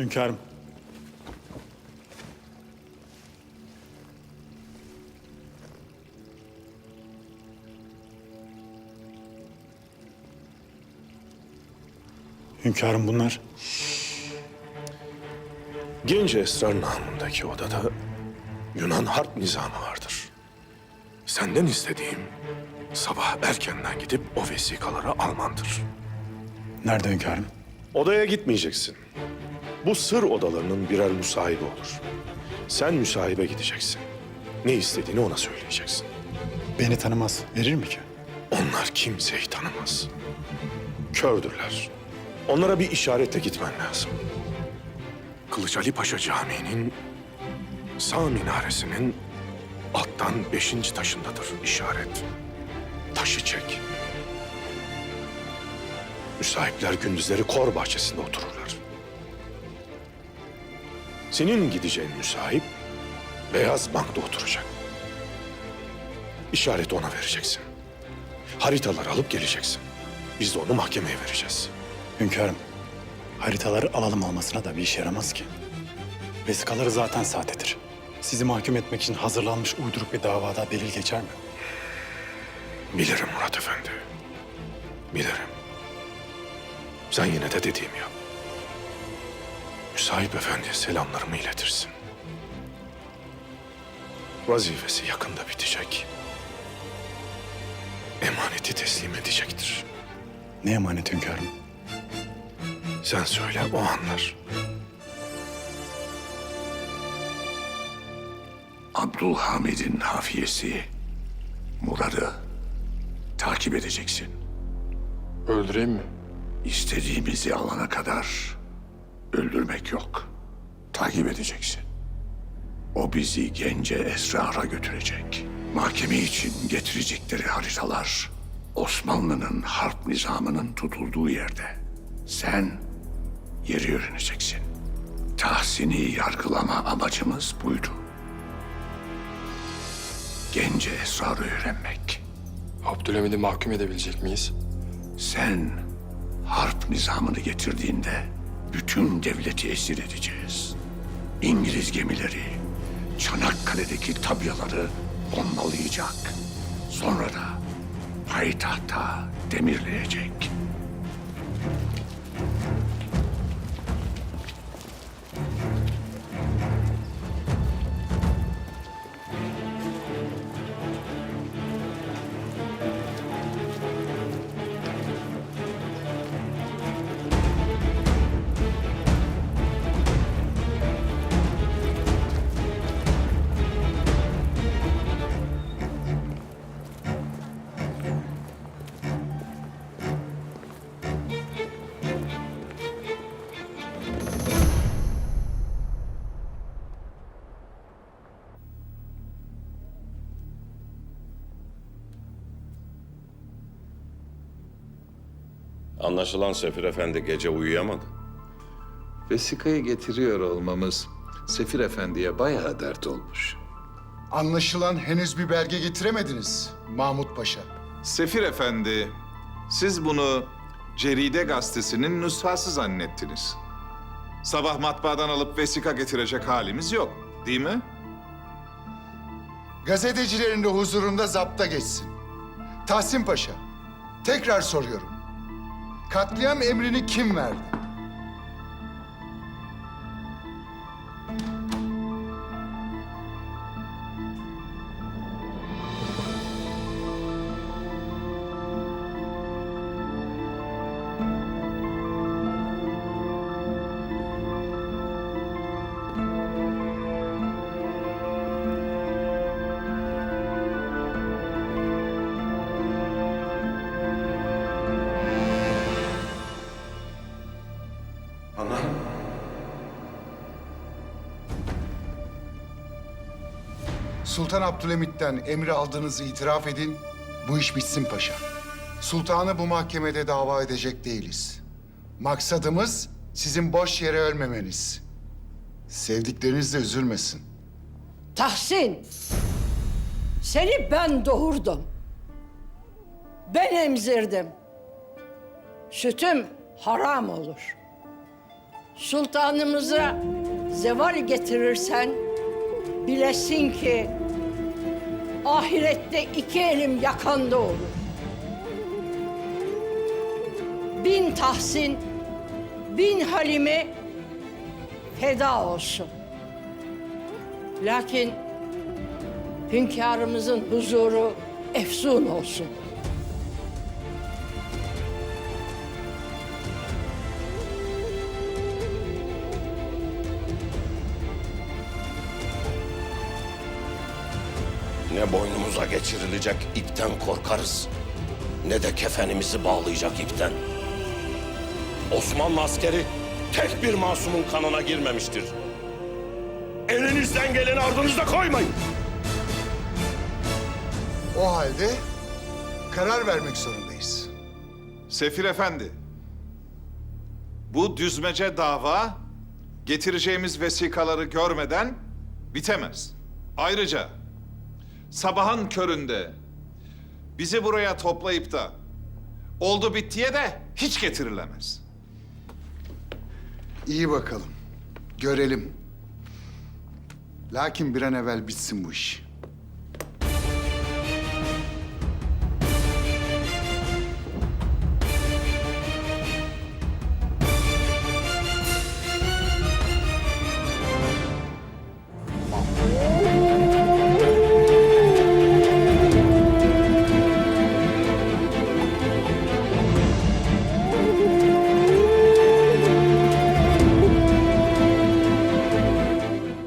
Hünkârım. Hünkârım bunlar. Genç Esrar namındaki odada Yunan harp nizamı vardır. Senden istediğim sabah erkenden gidip o vesikaları almandır. Nerede hünkârım? Odaya gitmeyeceksin. Bu sır odalarının birer müsahibi olur. Sen müsahibe gideceksin. Ne istediğini ona söyleyeceksin. Beni tanımaz. Verir mi ki? Onlar kimseyi tanımaz. Kördürler. Onlara bir işaretle gitmen lazım. Kılıç Ali Paşa Camii'nin sağ minaresinin alttan beşinci taşındadır işaret. Taşı çek. Müsahipler gündüzleri kor bahçesinde otururlar. Senin gideceğin müsahip beyaz bankta oturacak. İşareti ona vereceksin. Haritaları alıp geleceksin. Biz de onu mahkemeye vereceğiz. Hünkârım, haritaları alalım almasına da bir işe yaramaz ki. Vesikaları zaten sahtedir. Sizi mahkum etmek için hazırlanmış uyduruk bir davada delil geçer mi? Bilirim Murat Efendi. Bilirim. Sen yine de dediğimi yap. Müsahip Efendi'ye selamlarımı iletirsin. Vazifesi yakında bitecek. Emaneti teslim edecektir. Ne emanet hünkârım? Sen söyle o anlar. Abdülhamid'in hafiyesi Murad'ı takip edeceksin. Öldüreyim mi? İstediğimizi alana kadar öldürmek yok. Takip edeceksin. O bizi gence esrara götürecek. Mahkeme için getirecekleri haritalar Osmanlı'nın harp nizamının tutulduğu yerde. Sen yeri öğreneceksin. Tahsin'i yargılama amacımız buydu. Gence esrarı öğrenmek. Abdülhamid'i mahkum edebilecek miyiz? Sen harp nizamını getirdiğinde bütün devleti esir edeceğiz. İngiliz gemileri Çanakkale'deki tabyaları bombalayacak. Sonra da payitahta demirleyecek. Anlaşılan Sefir Efendi gece uyuyamadı. Vesikayı getiriyor olmamız Sefir Efendi'ye bayağı dert olmuş. Anlaşılan henüz bir belge getiremediniz Mahmut Paşa. Sefir Efendi, siz bunu Ceride gazetesinin nüshası zannettiniz. Sabah matbaadan alıp vesika getirecek halimiz yok, değil mi? Gazetecilerin de huzurunda zapta geçsin. Tahsin Paşa, tekrar soruyorum. Katliam emrini kim verdi? Sultan Abdülhamit'ten emri aldığınızı itiraf edin, bu iş bitsin paşa. Sultanı bu mahkemede dava edecek değiliz. Maksadımız sizin boş yere ölmemeniz. Sevdikleriniz de üzülmesin. Tahsin, seni ben doğurdum. Ben emzirdim. Sütüm haram olur. sultanımıza zeval getirirsen bilesin ki ahirette iki elim yakanda olur. Bin Tahsin, bin Halime feda olsun. Lakin hünkârımızın huzuru efsun olsun. Ne boynumuza geçirilecek ipten korkarız, ne de kefenimizi bağlayacak ipten. Osmanlı askeri tek bir masumun kanına girmemiştir. Elinizden geleni ardınızda koymayın. O halde karar vermek zorundayız. Sefir Efendi, bu düzmece dava getireceğimiz vesikaları görmeden bitemez. Ayrıca sabahın köründe bizi buraya toplayıp da oldu bittiye de hiç getirilemez. İyi bakalım. Görelim. Lakin bir an evvel bitsin bu iş.